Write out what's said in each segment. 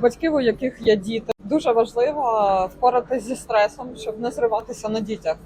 Батьків, у яких є діти, дуже важливо впоратися зі стресом, щоб не зриватися на дітях.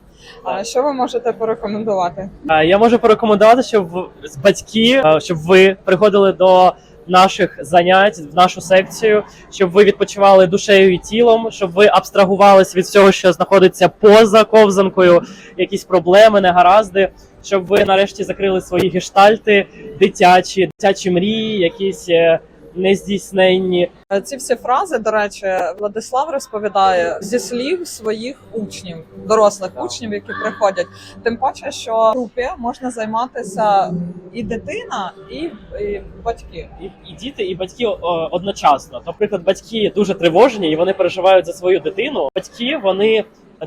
А що ви можете порекомендувати? Я можу порекомендувати, щоб батьки, щоб ви приходили до наших занять в нашу секцію, щоб ви відпочивали душею і тілом, щоб ви абстрагувались від всього, що знаходиться поза ковзанкою, якісь проблеми, негаразди, щоб ви нарешті закрили свої гештальти, дитячі, дитячі мрії, якісь е, нездійсненні. Е, Ці всі фрази, до речі, Владислав розповідає зі слів своїх учнів, дорослих учнів, які приходять. Тим паче, що в групі можна займатися і дитина, і, і батьки. і, і діти, і батьки о, одночасно. Наприклад, батьки дуже тривожні і вони переживають за свою дитину. Батьки вони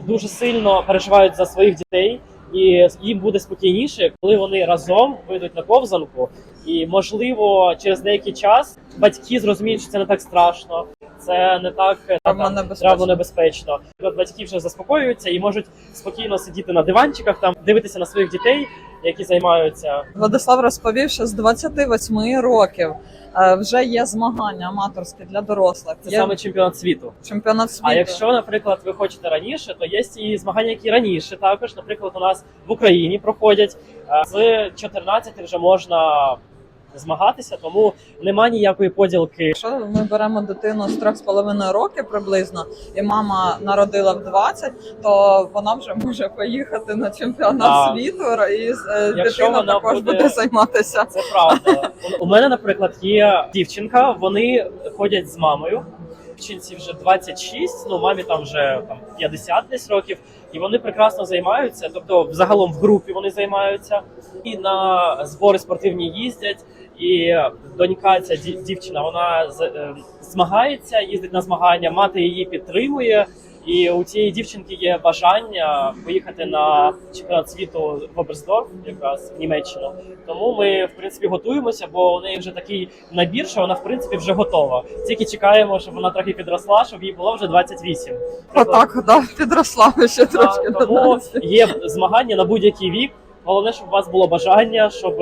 дуже сильно переживають за своїх дітей, і їм буде спокійніше, коли вони разом вийдуть на ковзанку. І можливо, через деякий час батьки зрозуміють, що це не так страшно. Це не так е, Травмонебезпечно. травмонебезпечно. Батьки вже заспокоюються і можуть спокійно сидіти на диванчиках, там дивитися на своїх дітей, які займаються Владислав розповів, що з 28 років е, вже є змагання аматорські для дорослих. це є саме чемпіонат світу. чемпіонат світу. А якщо, наприклад, ви хочете раніше, то є і змагання, які раніше також. Наприклад, у нас в Україні проходять Е, з 14 вже можна змагатися, тому нема ніякої поділки. Якщо ми беремо дитину з 3,5 років приблизно, і мама народила в 20, то вона вже може поїхати на чемпіонат А. світу, і е, дитина також буде- буде займатися. Це правда. У мене, наприклад, є дівчинка. Вони ходять з мамою. Дівчинці вже 26, ну мамі там вже там 50 десь років, і вони прекрасно займаються. Тобто, взагалом в групі вони займаються і на збори спортивні їздять. І донька, ця дівчина, вона е, змагається, їздить на змагання, мати її підтримує. І у цієї дівчинки є бажання поїхати на чемпіонат світу в Оберсдорф, якраз в Німеччину. Тому ми в принципі готуємося, бо у неї вже такий набір, що вона в принципі вже готова. Тільки чекаємо, щоб вона трохи підросла, щоб їй було вже 28. Отак, да, підросла ще Та, трошки тому є змагання на будь-який вік. Головне, щоб у вас було бажання, щоб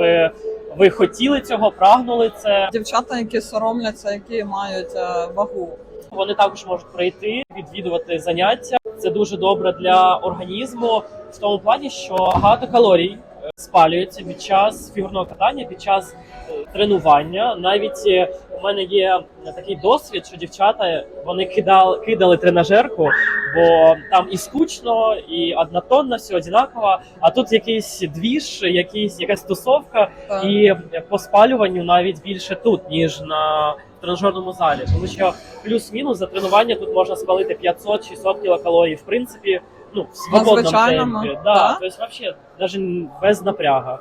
ви хотіли цього, прагнули це. Дівчата, які соромляться, які мають е, вагу. Вони також можуть прийти, відвідувати заняття. Це дуже добре для організму в тому плані, що багато калорій спалюється під час фігурного катання, під час е, тренування. Навіть е, у мене є такий досвід, що дівчата вони кидали, кидали тренажерку, бо там і скучно, і однотонно, все однаково. А тут якийсь двіж, якийсь якась тусовка, і по спалюванню навіть більше тут, ніж на тренажерному залі, тому що плюс-мінус за тренування тут можна спалити 500-600 кілокалорій. В принципі, ну в свободному звичайному, темпі. да? Да, тобто, взагалі, навіть без напряга.